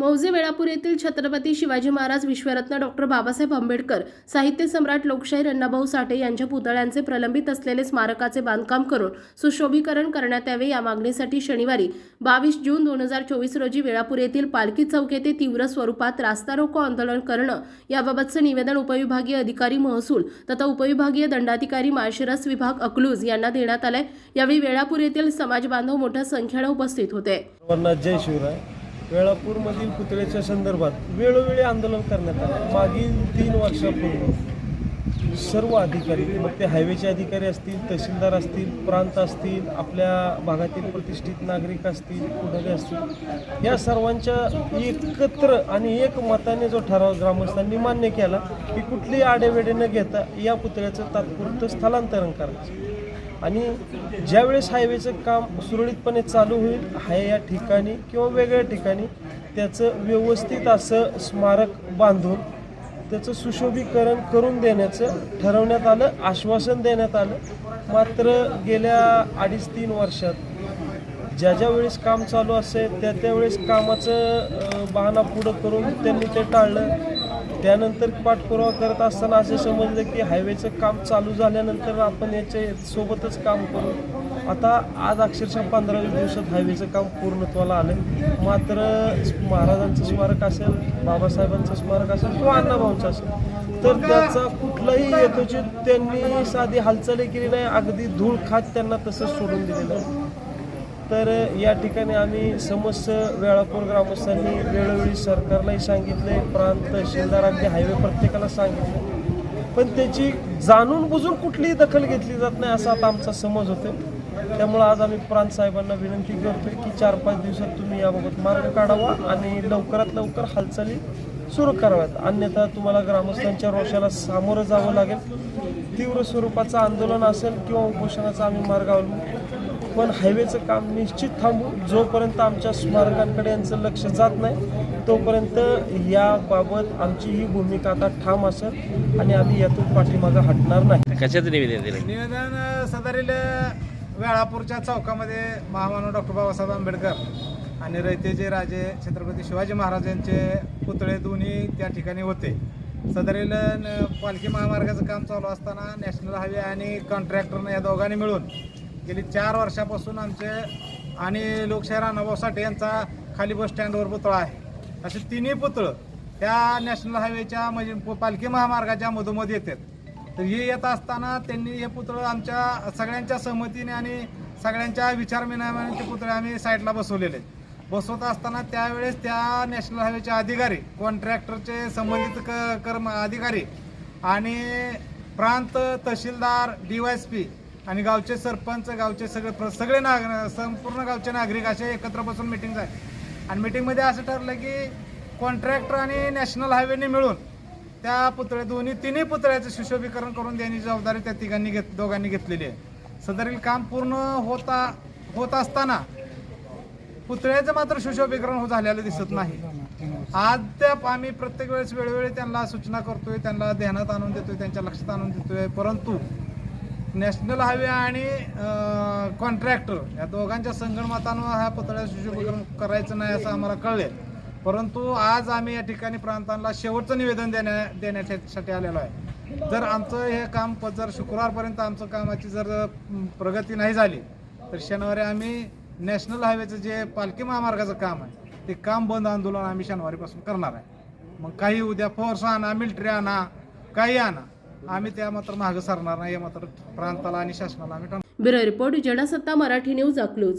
मौजे वेळापूर येथील छत्रपती शिवाजी महाराज विश्वरत्न डॉक्टर बाबासाहेब आंबेडकर साहित्य सम्राट लोकशाहीर अण्णाभाऊ साठे यांच्या पुतळ्यांचे प्रलंबित असलेले स्मारकाचे बांधकाम करून सुशोभीकरण करण्यात यावे या मागणीसाठी शनिवारी बावीस जून दोन हजार चोवीस रोजी वेळापूर येथील पालखी चौक येथे तीव्र स्वरूपात रास्ता रोको आंदोलन करणं याबाबतचं निवेदन उपविभागीय अधिकारी महसूल तथा उपविभागीय दंडाधिकारी माळशिरस विभाग अकलूज यांना देण्यात आलंय. यावेळी वेळापूर येथील समाज बांधव मोठ्या संख्येनं उपस्थित होते. जय शिवराय. वेळापूरमधील पुतळ्याच्या संदर्भात वेळोवेळी आंदोलन करण्यात आलं. मागील तीन वर्षापूर्वी सर्व अधिकारी मग ते हायवेचे अधिकारी असतील तहसीलदार असतील प्रांत असतील आपल्या भागातील प्रतिष्ठित नागरिक असतील पुढारी असतील या सर्वांच्या एकत्र आणि एक मताने जो ठराव ग्रामस्थांनी मान्य केला की कुठलीही आडेवेडे न घेता या पुतळ्याचं तात्पुरतं स्थलांतरण करायचं. आणि ज्यावेळेस हायवेचं काम सुरळीतपणे चालू होईल हाय या ठिकाणी किंवा वेगळ्या ठिकाणी त्याचं व्यवस्थित असं स्मारक बांधून त्याचं सुशोभीकरण करून देण्याचं ठरवण्यात आलं आश्वासन देण्यात आलं. मात्र गेल्या अडीच तीन वर्षात ज्या ज्या वेळेस काम चालू असेल त्या त्यावेळेस कामाचं बहाना बहाणा पुढं करून त्यांनी ते टाळलं. त्यानंतर पाठपुरावा करत असताना असे समजलं की हायवेचं काम चालू झाल्यानंतर आपण याच्या सोबतच काम करू. आता आज अक्षरशः पंधरा दिवसात हायवेचं काम पूर्णत्वाला आलं मात्र महाराजांचं स्मारक असेल बाबासाहेबांचं स्मारक असेल किंवा अण्णाभाऊंचं असेल तर त्याचा कुठलाही यथोचित त्यांनी साधी हालचाली केली नाही. अगदी धूळ खात त्यांना तसंच सोडून दिलेलं आहे. तर या ठिकाणी आम्ही समस्त वेळापूर ग्रामस्थांनी वेळोवेळी सरकारलाही सांगितले प्रांत तहसीलदार अगदी हायवे प्रत्येकाला सांगितले पण त्याची जाणून बुजून कुठलीही दखल घेतली जात नाही असा आता आमचा समज होतो त्यामुळं आज आम्ही प्रांत साहेबांना विनंती करतोय की चार पाच दिवसात तुम्ही याबाबत मार्ग काढावा आणि लवकरात लवकर हालचाली सुरू कराव्यात. अन्यथा तुम्हाला ग्रामस्थांच्या रोषाला सामोरं जावं लागेल. तीव्र स्वरूपाचं आंदोलन असेल किंवा उपोषणाचा आम्ही मार्ग अवलंबू पण हायवेचं काम निश्चित थांबू. जोपर्यंत आमच्या स्मारकांकडे यांचं लक्ष जात नाही तोपर्यंत याबाबत आमची ही भूमिका आता ठाम असेल आणि आम्ही यातून पाठीमागं हटणार नाही. कशाचं निवेदन दिलं? निवेदन सदरील वेळापूरच्या चौकामध्ये महामानव डॉक्टर बाबासाहेब आंबेडकर आणि रयतेचे राजे छत्रपती शिवाजी महाराज यांचे पुतळे दोन्ही त्या ठिकाणी होते. सदरील न- पालखी महामार्गाचं काम चालू असताना नॅशनल हायवे आणि कॉन्ट्रॅक्टरनं या दोघांनी मिळून गेली चार वर्षापासून आमचे आणि लोकशाही अण्णाभाऊ साठे यांचा खाली बस स्टँडवर पुतळा आहे असे तिन्ही पुतळं त्या नॅशनल हायवेच्या म्हणजे पालखी महामार्गाच्या मधोमध येतात तर हे येत असताना त्यांनी हे पुतळं आमच्या सगळ्यांच्या सहमतीने आणि सगळ्यांच्या विचारविनिमयाने ते पुतळे आम्ही साईडला बसवलेले आहेत. बसवत असताना त्यावेळेस त्या नॅशनल हायवेचे अधिकारी कॉन्ट्रॅक्टरचे संबंधित क कर्म अधिकारी आणि प्रांत tehsildar D Y S P आणि गावचे सरपंच गावचे सगळे प्र- सगळे नाग संपूर्ण गावचे नागरिक असे एकत्र बसून मिटिंग झाली. आणि मिटिंगमध्ये असं ठरलं की कॉन्ट्रॅक्टर आणि नॅशनल हायवेने मिळून त्या पुतळे दोन्ही तिन्ही पुतळ्याचं सुशोभीकरण करून देण्याची जबाबदारी त्या तिघांनी घेत दोघांनी घेतलेली आहे. सदरील काम पूर्ण होता होत असताना पुतळ्याचं मात्र सुशोभीकरण हो झालेलं दिसत नाही. अद्याप आम्ही प्रत्येक वेळेस वेळोवेळी त्यांना सूचना करतोय त्यांना ध्यानात आणून देतोय त्यांच्या लक्षात आणून देतोय परंतु नॅशनल हायवे आणि कॉन्ट्रॅक्टर या दोघांच्या संगणमतानं हा पुतळ्या सुशोभीकरण करायचं नाही असं आम्हाला कळले. परंतु आज आम्ही या ठिकाणी प्रांतांना शेवटचं निवेदन देण्या देण्यासाठी आलेलो आहे. जर आमचं हे काम प- जर शुक्रवारपर्यंत आमचं कामाची जर प्रगती नाही झाली तर शनिवारी आम्ही नॅशनल हायवेचं जे पालखी महामार्गाचं काम आहे ते काम बंद आंदोलन आम्ही शनिवारीपासून करणार आहे. मग काही उद्या फोर्स आणा मिलिटरी आणा काही आणा आम्ही त्या मात्र मागे सरणार नाही या मात्र प्रांताला आणि शासनाला आम्ही bureau report Jansatta Marathi news Akluj.